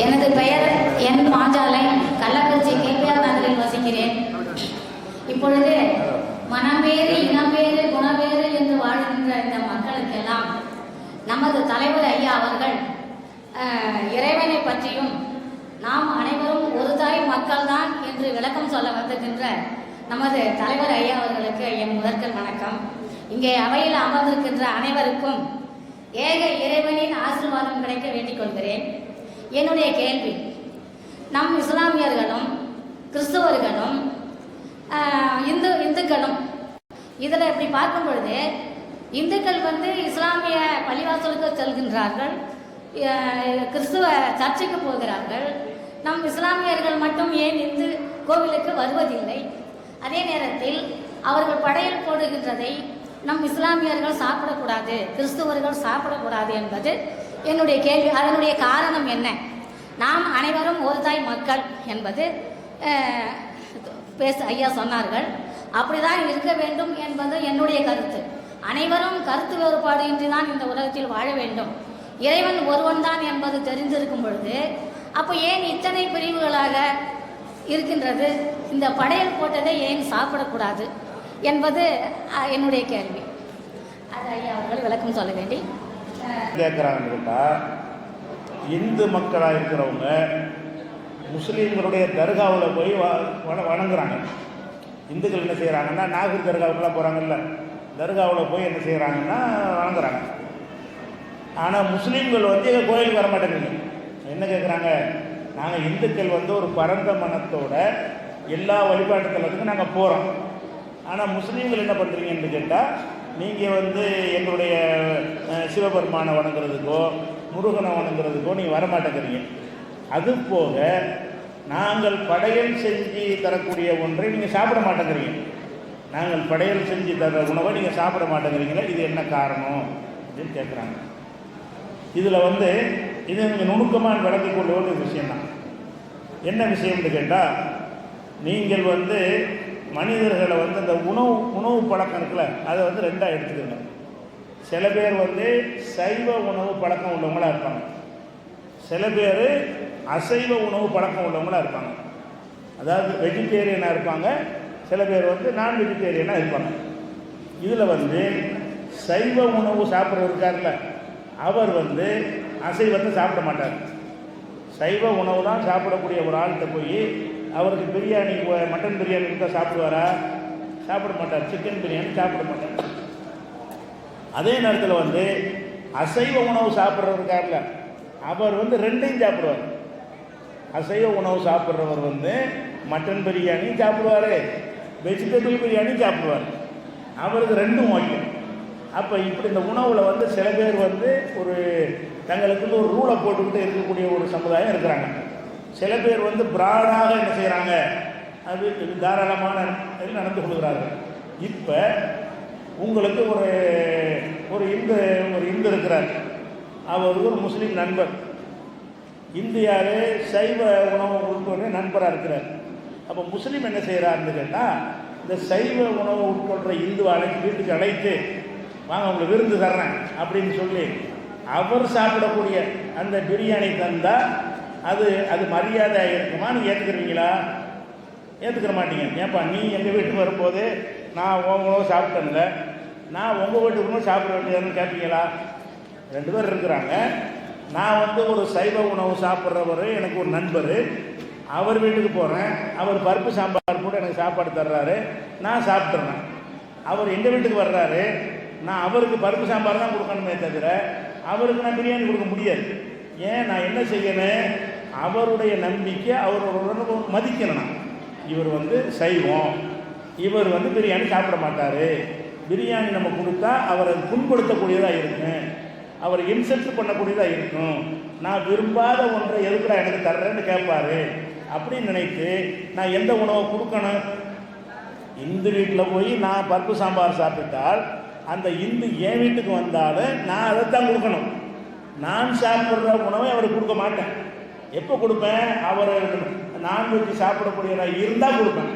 எனது பெயர் என் பாஞ்சாலை கள்ளக்குறிச்சி கேபிஆர் நகரில் வசிக்கிறேன். இப்பொழுது மனவேறு இனவேறு குணவேறு என்று வாழ்கின்ற இந்த மக்களுக்கெல்லாம் நமது தலைவர் ஐயா அவர்கள் இறைவனை பற்றியும் நாம் அனைவரும் ஒரு தாய் மக்கள்தான் என்று விளக்கம் சொல்ல வந்திருக்கின்ற நமது தலைவர் ஐயா அவர்களுக்கு என் முதற்கல் வணக்கம். இங்கே அவையில் அமர்ந்திருக்கின்ற அனைவருக்கும் ஏக இறைவனின் ஆசீர்வாதம் கிடைக்க வேண்டிக் கொள்கிறேன். என்னுடைய கேள்வி. நம் இஸ்லாமியர்களும் கிறிஸ்தவர்களும் இந்து இந்துக்களும் இதில் இப்படி பார்க்கும் பொழுது இந்துக்கள் வந்து இஸ்லாமிய பள்ளிவாசலுக்கு செல்கின்றார்கள் கிறிஸ்துவ சர்ச்சைக்கு போகிறார்கள். நம் இஸ்லாமியர்கள் மட்டும் ஏன் இந்து கோவிலுக்கு வருவதில்லை? அதே நேரத்தில் அவர்கள் படையல் போடுகின்றதை நம் இஸ்லாமியர்கள் சாப்பிடக்கூடாது கிறிஸ்துவர்கள் சாப்பிடக்கூடாது என்பது என்னுடைய கேள்வி. அதனுடைய காரணம் என்ன? நாம் அனைவரும் ஒரு தாய் மக்கள் என்பது பேச ஐயா சொன்னார்கள். அப்படிதான் இருக்க வேண்டும் என்பது என்னுடைய கருத்து. அனைவரும் கருத்து வேறுபாடு இன்றி தான் இந்த உலகத்தில் வாழ வேண்டும். இறைவன் ஒருவன் தான் என்பது தெரிந்திருக்கும் பொழுது அப்போ ஏன் இத்தனை பிரிவுகளாக இருக்கின்றது? இந்த படையல் போட்டதை ஏன் சாப்பிடக்கூடாது என்பது என்னுடைய கேள்வி. அது ஐயா அவர்கள் விளக்கம் சொல்ல வேண்டி. கேட்குறாங்க இந்து மக்களாக இருக்கிறவங்க முஸ்லீம்களுடைய தர்காவில் போய் வ வண- வணங்குறாங்க. இந்துக்கள் என்ன செய்கிறாங்கன்னா நாகூர் தர்காவுக்குலாம் போகிறாங்கல்ல தர்காவில் போய் என்ன செய்கிறாங்கன்னா வணங்குறாங்க. ஆனால் முஸ்லீம்கள் வந்து எங்கள் கோயிலுக்கு வர மாட்டேங்குது என்ன கேட்குறாங்க நாங்கள் இந்துக்கள் வந்து ஒரு பரந்த மனத்தோட எல்லா வழிபாட்டு தலத்துக்கும் நாங்கள் போகிறோம் ஆனால் முஸ்லீம்கள் என்ன பண்ணுறீங்கன்னு கேட்டால் நீங்கள் வந்து எங்களுடைய சிவபெருமானை வணங்குறதுக்கோ முருகனை வணங்குறதுக்கோ நீங்கள் வர மாட்டேங்கிறீங்க அது போக நாங்கள் படையல் செஞ்சு தரக்கூடிய ஒன்றை நீங்கள் சாப்பிட மாட்டேங்கிறீங்க. நாங்கள் படையல் செஞ்சு தர உணவை நீங்கள் சாப்பிட மாட்டேங்கிறீங்களா இது என்ன காரணம் அப்படின்னு கேட்குறாங்க இதில் வந்து இது நீங்கள் நுணுக்கமாக விளக்கிக் கொள்ள வேண்டிய விஷயம்தான். என்ன விஷயம்னு கேட்டால் நீங்கள் வந்து மனிதர்களை வந்து அந்த உணவு உணவு பழக்கம் இருக்குல்ல அதை வந்து ரெண்டாக எடுத்துக்கணும். சில பேர் வந்து சைவ உணவு பழக்கம் உள்ளவங்களா இருப்பாங்க. சில பேர் அசைவ உணவு பழக்கம் உள்ளவங்களா இருப்பாங்க. அதாவது வெஜிடேரியனாக இருப்பாங்க. சில பேர் வந்து நான் வெஜிடேரியனாக இருப்பாங்க. இதில் வந்து சைவ உணவு சாப்பிட்றவர் இருக்கார்ல அவர் வந்து அசைவத்தை சாப்பிட மாட்டார். சைவ உணவு தான் சாப்பிடக்கூடிய ஒரு ஆள்கிட்ட போய் அவருக்கு பிரியாணி மட்டன் பிரியாணி கொடுத்தா சாப்பிடுவாரா? சாப்பிட மாட்டார். சிக்கன் பிரியாணி சாப்பிட மாட்டார். அதே நேரத்தில் வந்து அசைவ உணவு சாப்பிட்றவர் அவர் வந்து ரெண்டையும் சாப்பிடுவார். அசைவ உணவு சாப்பிட்றவர் வந்து மட்டன் பிரியாணியும் சாப்பிடுவார் வெஜிடபிள் பிரியாணியும் சாப்பிடுவார். அவருக்கு ரெண்டும் ஓகே. அப்போ இப்படி இந்த உணவில் வந்து சில பேர் வந்து ஒரு தங்களுக்குள்ள ஒரு ரூலை போட்டுக்கிட்டு இருக்கக்கூடிய ஒரு சமுதாயம் இருக்கிறாங்க. சில பேர் வந்து பிராடாக என்ன செய்கிறாங்க அது தாராளமான நடந்து கொள்கிறார்கள். இப்போ உங்களுக்கு ஒரு ஒரு இந்து ஒரு இந்து இருக்கிறார். அவர் ஒரு முஸ்லீம் நண்பர். இந்தியாவே சைவ உணவு உட்கொண்டு நண்பராக இருக்கிறார். அப்போ முஸ்லீம் என்ன செய்கிறாருன்னு கேட்டால் இந்த சைவ உணவு உட்கொள்கிற இந்து அழைச்சி வீட்டுக்கு அழைத்து வாங்க உங்களை விருந்து தர்றேன் அப்படின்னு சொல்லி அவர் சாப்பிடக்கூடிய அந்த பிரியாணி தந்தால் அது அது மரியாதை இருக்குமா? நீங்கள் ஏற்றுக்கிறீங்களா ஏற்றுக்கிற மாட்டீங்க. ஏன்பா நீ எங்கள் வீட்டுக்கு வரும்போது நான் உன் உணவு சாப்பிட்டேன்ல. நான் உங்கள் வீட்டுக்கு உணவு சாப்பிட வேண்டியதுன்னு கேட்பீங்களா ரெண்டு பேர் இருக்கிறாங்க. நான் வந்து ஒரு சைவ உணவு சாப்பிட்றவர் எனக்கு ஒரு நண்பர். அவர் வீட்டுக்கு போகிறேன் அவர் பருப்பு சாம்பார் கூட எனக்கு சாப்பாடு தர்றாரு. நான் சாப்பிட்றேன் அவர் எங்கள் வீட்டுக்கு வர்றாரு நான் அவருக்கு பருப்பு சாம்பார் தான் கொடுக்கணுமே தவிர அவருக்கு நான் பிரியாணி கொடுக்க முடியாது. ஏன்? நான் என்ன செய்யணும்? அவருடைய நம்பிக்கை அவரோட மதிக்கணும் நான் இவர் வந்து சைவம். இவர் வந்து பிரியாணி சாப்பிட மாட்டார். பிரியாணி நம்ம கொடுத்தா அவரை புண்படுத்தக்கூடியதாக இருக்கும். அவரை இன்சல்ட் பண்ணக்கூடியதாக இருக்கும். நான் விரும்பாத ஒன்றை எதுக்குடா எனக்கு தர்றேன்னு கேட்பார் அப்படின்னு நினைத்து நான் எந்த உணவை கொடுக்கணும்? இந்து வீட்டில் போய் நான் பருப்பு சாம்பார் சாப்பிட்டால் அந்த இந்து என் வீட்டுக்கு வந்தாலும் நான் அதைத்தான் கொடுக்கணும். நான் சாப்பிட்ற உணவை அவருக்கு கொடுக்க மாட்டேன் எப்போ கொடுப்பேன்? அவர் நான்வெஜ் சாப்பிடக்கூடியவராக இருந்தால் கொடுப்பேன்.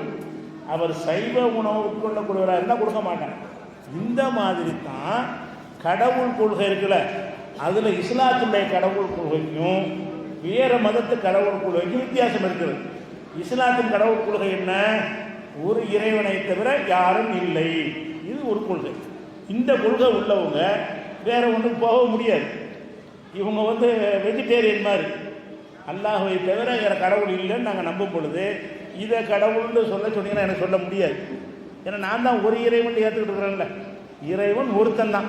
அவர் சைவ உணவு உட்கொள்ளக்கூடியவராக இருந்தால் கொடுக்க மாட்டேன். இந்த மாதிரி தான் கடவுள் கொள்கை இருக்குல்ல அதில் இஸ்லாத்துடைய கடவுள் கொள்கைக்கும் வேறு மதத்து கடவுள் கொள்கைக்கும் வித்தியாசம் இருக்கிறது இஸ்லாத்தின் கடவுள் கொள்கை என்ன? ஒரு இறைவனை தவிர யாரும் இல்லை. இது ஒரு கொள்கை. இந்த கொள்கை உள்ளவங்க வேற ஒன்றும் போக முடியாது. இவங்க வந்து வெஜிடேரியன் மாதிரி. அல்லாஹுவை தவிர வேறு கடவுள் இல்லைன்னு நாங்கள் நம்பும் பொழுது இதை கடவுள்னு சொல்ல சொன்னீங்கன்னா எனக்கு சொல்ல முடியாது. ஏன்னா நான் தான் ஒரு இறைவன் ஏற்றுக்கிட்டு இருக்கிறேன்ல. இறைவன் ஒருத்தன் தான்.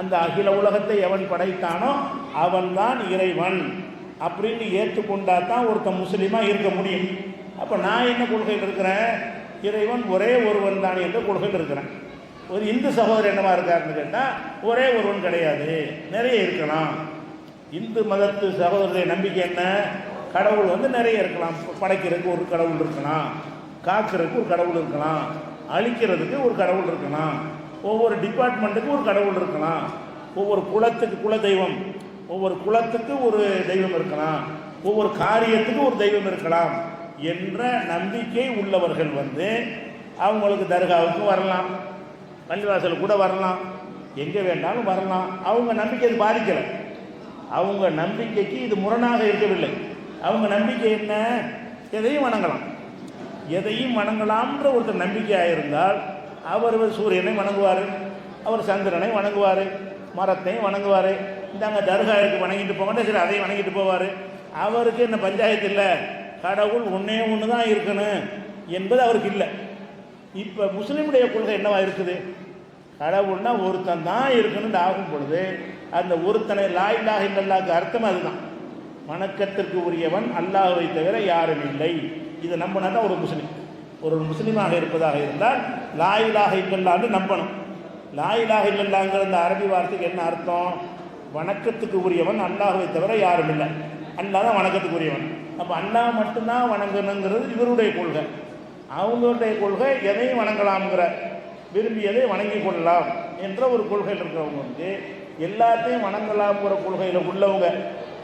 அந்த அகில உலகத்தை எவன் படைத்தானோ அவன்தான் இறைவன். அப்படின்னு ஏற்றுக்கொண்டா தான் ஒருத்தன் முஸ்லீமாக இருக்க முடியும். அப்போ நான் என்ன கொள்கையில் இருக்கிறேன்? இறைவன் ஒரே ஒருவன் தான் என்ற கொள்கையில் இருக்கிறேன். ஒரு இந்து சகோதரர் என்னவா இருக்காருன்னு கேட்டால் ஒரே ஒருவன் கிடையாது. நிறைய இருக்கலாம். இந்து மதத்து சகோதரருடைய நம்பிக்கை என்ன? கடவுள் வந்து நிறைய இருக்கலாம். படைக்கிறதுக்கு ஒரு கடவுள் இருக்கலாம். காக்கிறதுக்கு ஒரு கடவுள் இருக்கலாம். அழிக்கிறதுக்கு ஒரு கடவுள் இருக்கலாம். ஒவ்வொரு டிபார்ட்மெண்ட்டுக்கு ஒரு கடவுள் இருக்கலாம். ஒவ்வொரு குலத்துக்கு குல தெய்வம். ஒவ்வொரு குலத்துக்கு ஒரு தெய்வம் இருக்கலாம். ஒவ்வொரு காரியத்துக்கு ஒரு தெய்வம் இருக்கலாம் என்ற நம்பிக்கை உள்ளவர்கள் வந்து அவங்களுக்கு தர்காவுக்கு வரலாம். பள்ளிவாசல் கூட வரலாம். எங்கே வேண்டாலும் வரலாம். அவங்க நம்பிக்கை பாதிக்கலை. அவங்க நம்பிக்கைக்கு இது முரணாக இருக்கவில்லை. அவங்க நம்பிக்கை என்ன? எதையும் வணங்கலாம். எதையும் வணங்கலாம்ன்ற ஒருத்தர் நம்பிக்கையாக இருந்தால் அவர் சூரியனை வணங்குவார் அவர் சந்திரனை வணங்குவார் மரத்தையும் வணங்குவார் இந்தாங்க தர்கா இருக்கு வணங்கிட்டு போங்கன்னு சரி அதையும் வணங்கிட்டு போவார். அவருக்கு என்ன பஞ்சாயத்து இல்லை? கடவுள் ஒன்றே ஒன்று தான் இருக்கணும் என்பது அவருக்கு இல்லை. இப்போ முஸ்லீமுடைய கொள்கை என்னவா இருக்குது? கடவுள்னா ஒருத்தன் தான் இருக்கணும்னு ஆகும் பொழுது அந்த ஒருத்தனை லாய் இல்லாஹ் இல்லல்லாக்கு அர்த்தம் அதுதான். வணக்கத்திற்கு உரியவன் அல்லாஹுவை தவிர யாரும் இல்லை. இதை நம்பினா தான் ஒரு முஸ்லீம். ஒரு முஸ்லீமாக இருப்பதாக இருந்தால் லாய் இலாஹ இல்லல்லான்னு நம்பணும். லாய் இல்லல்லாங்கிற அந்த அரபி வார்த்தைக்கு என்ன அர்த்தம்? வணக்கத்துக்கு உரியவன் அல்லாஹுவை தவிர யாரும் இல்லை. அல்லா தான் வணக்கத்துக்கு உரியவன். அப்போ அல்லாஹ் மட்டும்தான் வணங்கணுங்கிறது இவருடைய கொள்கை. அவங்களுடைய கொள்கை எதையும் வணங்கலாம்ங்கிற விரும்பியதை வணங்கி கொள்ளலாம் என்ற ஒரு கொள்கையில் இருக்கிறவங்க வந்து எல்லாத்தையும் வணங்கலாம்ங்கிற கொள்கையில் உள்ளவங்க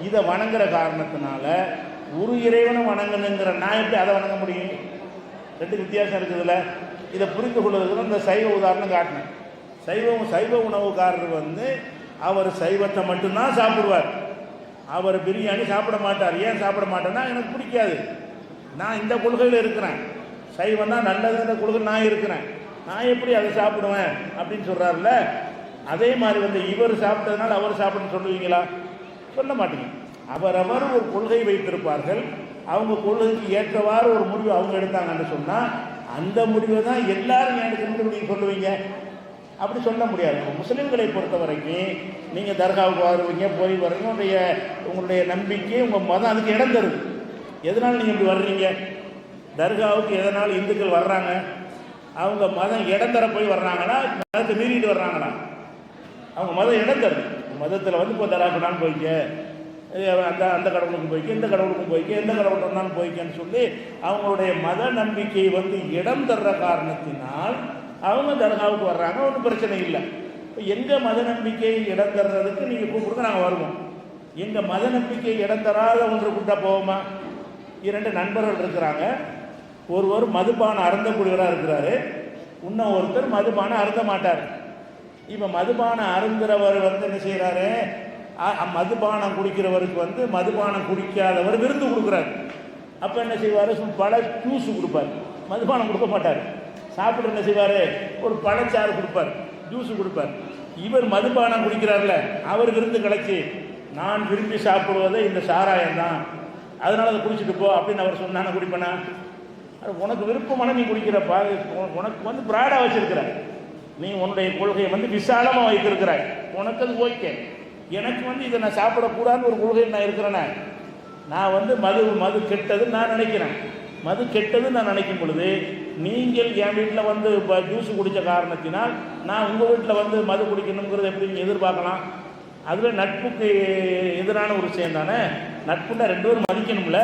இதை வணங்குற காரணத்தினால ஒரு இறைவனை வணங்கணுங்கிற நான் எப்படி அதை வணங்க முடியும். ரெண்டு வித்தியாசம் இருக்குதுல்ல இதை புரிந்து கொள்வதற்கு இந்த சைவ உதாரணம் காட்டினேன் சைவம் சைவ உணவுக்காரர் வந்து அவர் சைவத்தை மட்டும்தான் சாப்பிடுவார். அவர் பிரியாணி சாப்பிட மாட்டார். ஏன் சாப்பிட மாட்டேன்னா எனக்கு பிடிக்காது. நான் இந்த கொள்கையில் இருக்கிறேன். சைவம் தான் நல்லதுங்கிற கொள்கை நான் இருக்கிறேன். நான் எப்படி அதை சாப்பிடுவேன் அப்படின்னு சொல்கிறாருல்ல அதே மாதிரி வந்து இவர் சாப்பிட்டதுனால அவர் சாப்பிடணும்னு சொல்லுவீங்களா? சொல்ல மாட்டீங்க. அவரவர் ஒரு கொள்கை வைத்திருப்பார்கள். அவங்க கொள்கைக்கு ஏற்றவாறு ஒரு முடிவு அவங்க எடுத்தாங்கன்னு சொன்னால் அந்த முடிவை தான் எல்லாரும் எனக்கு எடுக்கணும்னு நீங்கள் சொல்லுவீங்க? அப்படி சொல்ல முடியாது. முஸ்லீம்களை பொறுத்த வரைக்கும் நீங்கள் தர்காவுக்கு வருவீங்க போய் வரீங்க உங்களுடைய உங்களுடைய நம்பிக்கை உங்கள் மதம் அதுக்கு இடம் தருது எதனால் நீங்கள் இப்படி வர்றீங்க? தர்காவுக்கு எதனால் இந்துக்கள் வர்றாங்க? அவங்க மதம் இடம் தர போய் வர்றாங்களா? மதத்தை மீறிட்டு வர்றாங்களா? அவங்க மதம் இடம் தருது மதத்தில் வந்து இப்போ தராக்குனாலும் போய்க்க அந்த அந்த கடவுளுக்கும் போய்க்க இந்த கடவுளுக்கும் போய்க்க எந்த கடவுள் இருந்தாலும் போய்க்கன்னு சொல்லி அவங்களுடைய மத நம்பிக்கை வந்து இடம் தர்ற காரணத்தினால் அவங்க தர்காவுக்கு வர்றாங்க. ஒன்றும் பிரச்சனை இல்லை. இப்போ எங்கள் மத நம்பிக்கை இடம் தர்றதுக்கு நீங்கள் கூப்பிடுங்க நாங்கள் வருவோம். எங்கள் மத நம்பிக்கை இடம் தராத ஒன்று கூட்டா போவோமா? இரண்டு நண்பர்கள் இருக்கிறாங்க. ஒருவர் மதுபானம் அறந்தக்கூடியவராக இருக்கிறாரு. இன்னும் ஒருத்தர் மதுபானம் அருந்த மாட்டார். இப்போ மதுபானம் அருந்துறவர் வந்து என்ன செய்கிறாரு மதுபானம் குடிக்கிறவருக்கு வந்து மதுபானம் குடிக்காதவர் விருந்து கொடுக்குறாரு. அப்போ என்ன செய்வார்? பழ ஜூஸ் கொடுப்பார். மதுபானம் கொடுக்க மாட்டார். சாப்பிட என்ன செய்வார்? ஒரு பழச்சாறு கொடுப்பார். ஜூஸ் கொடுப்பார். இவர் மதுபானம் குடிக்கிறார்ல அவர் விருந்து கிடச்சி நான் விரும்பி சாப்பிடுவதே இந்த சாராயம் தான். அதனால அதை குடிச்சிட்டு போ அப்படின்னு அவர் சொன்னான. குடிப்பேனா? அது உனக்கு விருப்பமான நீ குடிக்கிறப்பா உனக்கு வந்து பிராடாக வச்சிருக்கிற நீ உன்னுடைய கொள்கையை வந்து விசாலமாக வைத்திருக்கிறாய். உனக்கு அது ஓகே. எனக்கு வந்து இதை நான் சாப்பிடக்கூடாதுன்னு ஒரு கொள்கை நான் இருக்கிறேனே. நான் வந்து மது மது கெட்டதுன்னு நான் நினைக்கிறேன். மது கெட்டதுன்னு நான் நினைக்கும் பொழுது நீங்கள் என் வீட்டில் வந்து இப்போ ஜூஸ் குடித்த காரணத்தினால் நான் உங்கள் வீட்டில் வந்து மது குடிக்கணுங்கிறத எப்படி நீங்கள் எதிர்பார்க்கலாம்? அதில் நட்புக்கு எதிரான ஒரு விஷயம் தானே? நட்புன்னா ரெண்டு பேரும் மதிக்கணும்ல.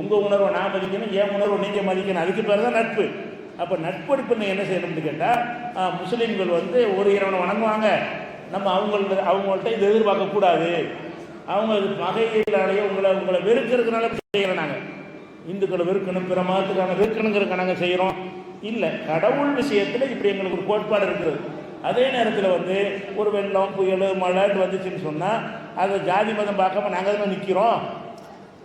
உங்கள் உணர்வை நான் மதிக்கணும் என் உணர்வை நீங்கள் மதிக்கணும். அதுக்கு பேர் தான் நட்பு. அப்போ நட்படிப்பு என்ன செய்யணும்னு கேட்டால் முஸ்லீம்கள் வந்து ஒரு இறைவனை வணங்குவாங்க. நம்ம அவங்கள்ட்ட அவங்கள்ட்ட இதை எதிர்பார்க்கக்கூடாது அவங்க இது பகையினாலேயே உங்களை உங்களை வெறுக்கிறதுனால செய்கிறோம் நாங்கள் இந்துக்களை வெறுக்கணும் பிற மதத்துக்கான வெறுக்கணுங்கிறதுக்கு நாங்கள் செய்கிறோம் இல்லை கடவுள் விஷயத்தில் இப்படி எங்களுக்கு ஒரு கோட்பாடு இருக்கிறது. அதே நேரத்தில் வந்து ஒரு வெள்ளம் புயல் மழைன்னு வந்துச்சுன்னு சொன்னால் அதை ஜாதி மதம் பார்க்காம நாங்கள் தானே நிற்கிறோம்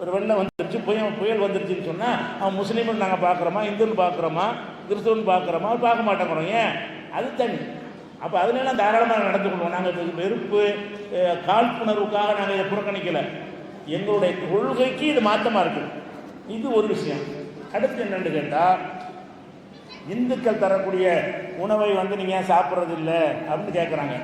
ஒரு வெள்ளம் வந்துருச்சு புயல் புயல் வந்துருச்சுன்னு சொன்னால் அவன் முஸ்லீம்னு நாங்கள் பார்க்குறோமா இந்துன்னு பார்க்குறோமா? கிறிஸ்துவன் பார்க்குறோமா? பார்க்க மாட்டேங்கிறோம் ஏன்? அது தனி. அப்போ அதுலலாம் தாராளமாக நடந்து கொள்வோம். நாங்கள் வெறுப்பு காழ்ப்புணர்வுக்காக நாங்கள் இதை புறக்கணிக்கலை. எங்களுடைய கொள்கைக்கு இது மாற்றமாக இருக்குது. இது ஒரு விஷயம். அடுத்து என்னென்னு கேட்டால் இந்துக்கள் தரக்கூடிய உணவை வந்து நீங்கள் ஏன் சாப்பிட்றது இல்லை? அப்படின்னு கேட்குறாங்க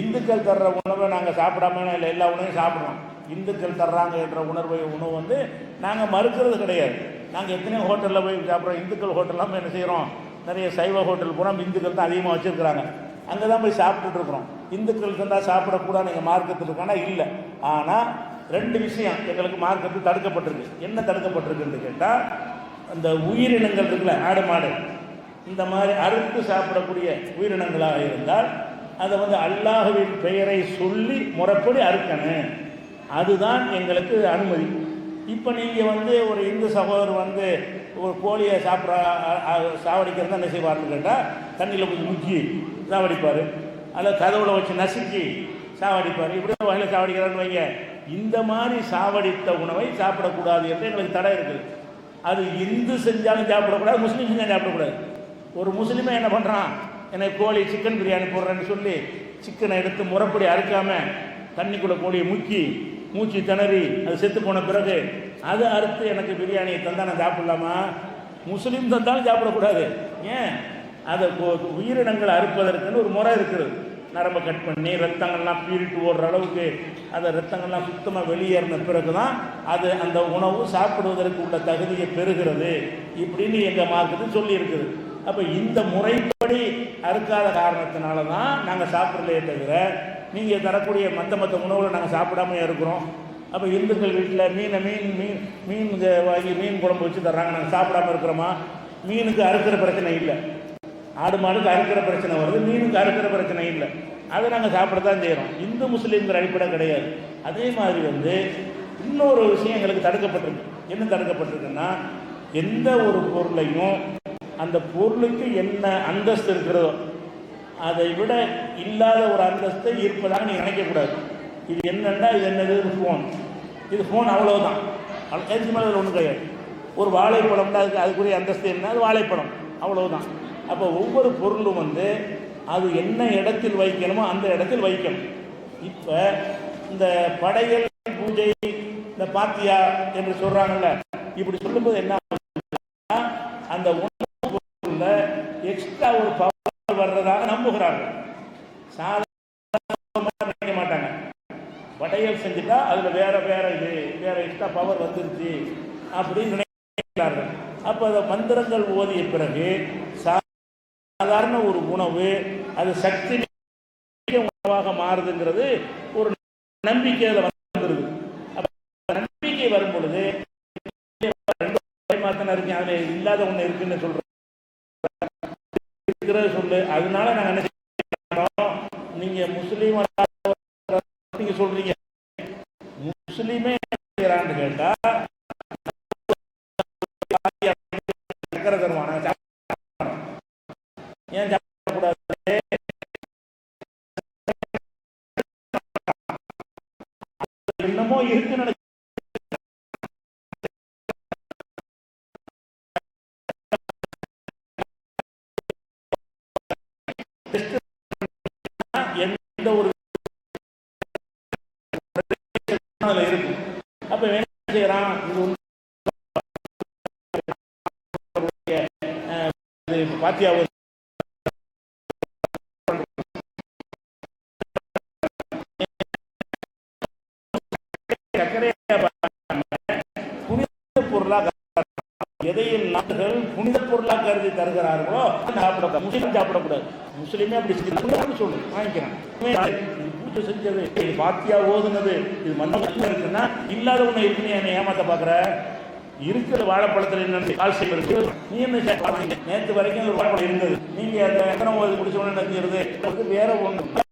இந்துக்கள் தர்ற உணவை நாங்கள் சாப்பிடாம இல்லை எல்லா உணவையும் சாப்பிட்றோம். இந்துக்கள் தர்றாங்க என்ற உணர்வை உணவு வந்து நாங்கள் மறுக்கிறது கிடையாது. நாங்கள் எத்தனையோ ஹோட்டலில் போய் சாப்பிட்றோம். இந்துக்கள் ஹோட்டல்லாம் என்ன செய்கிறோம் நிறைய சைவ ஹோட்டல் பூரா இந்துக்கள் தான் அதிகமாக வச்சுருக்குறாங்க. அங்கே தான் போய் சாப்பிட்டுட்ருக்குறோம் இந்துக்கள் தான் சாப்பிடக்கூடாது எங்கள் மார்க்கத்தில் இருக்கானா? இல்லை. ஆனால் ரெண்டு விஷயம் எங்களுக்கு மார்க்கத்தில் தடுக்கப்பட்டிருக்கு. என்ன தடுக்கப்பட்டிருக்குன்னு கேட்டால் அந்த உயிரினங்கள் இருக்குல்ல ஆடு மாடு. இந்த மாதிரி அறுத்து சாப்பிடக்கூடிய உயிரினங்களாக இருந்தால் அதை வந்து அல்லாஹுவின் பெயரை சொல்லி முறைப்படி அறுக்கணும். அதுதான் எங்களுக்கு அனுமதி. இப்போ நீங்கள் வந்து ஒரு இந்து சகோதரர் வந்து ஒரு கோழியை சாப்பிட்ற சாவடிக்கிறது என்ன செய்வார்னு கேட்டால் தண்ணியில் கொஞ்சம் முக்கி சாவடிப்பார். அல்லது கதவுல வச்சு நசுக்கி சாவடிப்பார். இப்படி வகையில் சாவடிக்கிறான்னு வைங்க. இந்த மாதிரி சாவடித்த உணவை சாப்பிடக்கூடாது என்று எங்களுக்கு தடை இருக்குது. அது இந்து செஞ்சாலும் சாப்பிடக்கூடாது முஸ்லீம் செஞ்சாலும் சாப்பிடக்கூடாது. ஒரு முஸ்லீமே என்ன பண்ணுறான் எனக்கு கோழி சிக்கன் பிரியாணி போடுறேன்னு சொல்லி சிக்கனை எடுத்து முறைப்படி அறுக்காமல் தண்ணிக்குள்ளே கோழியை முக்கி மூச்சு திணறி அது செத்து போன பிறகு அதை அறுத்து எனக்கு பிரியாணியை தந்தால் நான் சாப்பிட்லாமா? முஸ்லீம் தந்தாலும் சாப்பிடக்கூடாது. ஏன்? அதை உயிரினங்களை அறுப்பதற்குன்னு ஒரு முறை இருக்குது நரம்பை கட் பண்ணி ரத்தங்கள்லாம் பீரிட்டு ஓடுற அளவுக்கு அந்த ரத்தங்கள்லாம் சுத்தமாக வெளியேறின பிறகு தான் அது அந்த உணவு சாப்பிடுவதற்கு உள்ள தகுதியை பெறுகிறது இப்படின்னு எங்கள் மார்க்கத்தில் சொல்லியிருக்குது. அப்போ இந்த முறைப்படி அறுக்காத காரணத்தினால தான் நாங்கள் சாப்பிடலையே தவிர நீங்கள் தரக்கூடிய மற்ற மற்ற உணவுகளை நாங்கள் சாப்பிடாம இருக்கிறோம். அப்போ இந்துக்கள் வீட்டில் மீனை மீன் மீன் மீன் வாங்கி மீன் குழம்பு வச்சு தர்றாங்க. நாங்கள் சாப்பிடாம இருக்கிறோமா? மீனுக்கு அறுக்கிற பிரச்சனை இல்லை. ஆடு மாடுக்கு அறுக்கிற பிரச்சனை வருது. மீனுக்கு அறுக்கிற பிரச்சனை இல்லை. அதை நாங்கள் சாப்பிட தான் செய்கிறோம் இந்து முஸ்லீம்ங்கிற அடிப்படை கிடையாது. அதே மாதிரி வந்து இன்னொரு விஷயம் எங்களுக்கு தடுக்கப்பட்டிருக்கு. என்ன தடுக்கப்பட்டிருக்குன்னா எந்த ஒரு பொருளையும் அந்த பொருளுக்கு என்ன அந்தஸ்து இருக்கிறதோ அதை விட இல்லாத ஒரு அந்தஸ்தை இருப்பதாக நீங்கள் நினைக்கக்கூடாது. இது என்னென்னா இது என்னது? இது ஃபோன் இது ஃபோன் அவ்வளவுதான். அதுக்கு மேலே ஒன்றும் கிடையாது. ஒரு வாழைப்பழம்னா அதுக்கு அதுக்குரிய அந்தஸ்து என்ன? அது வாழைப்பழம். அவ்வளவுதான். அப்போ ஒவ்வொரு பொருளும் வந்து அது என்ன இடத்தில் வைக்கணுமோ அந்த இடத்தில் வைக்கணும். இப்போ இந்த படையல் பூஜை இந்த பாத்தியா என்று சொல்கிறாங்கல்ல இப்படி சொல்லும்போது என்ன அந்த உணவு எக்ஸ்ட்ரா ஒரு பவர் வர்றதாக நம்புகிறார்கள். சாதாரணமாக நினைக்க மாட்டாங்க. வடையல் செஞ்சுட்டா அதில் வேற வேற இது வேற எக்ஸ்ட்ரா பவர் வந்துருச்சு அப்படின்னு நினைக்கிறார்கள். அப்போ அந்த மந்திரங்கள் ஓதிய பிறகு சாதாரண ஒரு உணவு அது சக்தி உணவாக மாறுதுங்கிறது ஒரு நம்பிக்கை அதில் வந்துருது நம்பிக்கை வரும் பொழுது மாத்தன அதுல இல்லாத ஒண்ணு இருக்குன்னு சொல்றோம் இருக்கிறத சொல்லு. அதனால நாங்க என்ன செய்யறோம்? நீங்க முஸ்லீம் நீங்க சொல்றீங்க. முஸ்லீமே எந்த ஒரு அதுல இருக்கும் அப்ப என்ன செய்யறான் இது வந்து அஹ், இது பாத்தியா ஒரு சர்க்கரையை புனித பொருளாக எதையும் நாடுகள் புனித பொருளாக கருதி தருகிறார்களோ சாப்பிடக்கூடாது. முஸ்லீம் சாப்பிடக்கூடாது. முஸ்லீமே அப்படி செஞ்சு சொல்லு வாங்கிக்கிறேன். பூஜை செஞ்சது. இது பாத்தியா ஓதுனது. இது மண்டபத்தில் இருக்குன்னா இல்லாத ஒண்ணு இருக்குன்னு என்னை ஏமாத்த பாக்குற இருக்கிற வாழைப்பழத்தில் என்ன கால்சியம் இருக்கு நீ என்ன நேற்று வரைக்கும் ஒரு வாழைப்பழம் இருந்தது. நீங்க அந்த எத்தனை ஓது குடிச்ச உடனே வேற ஒன்று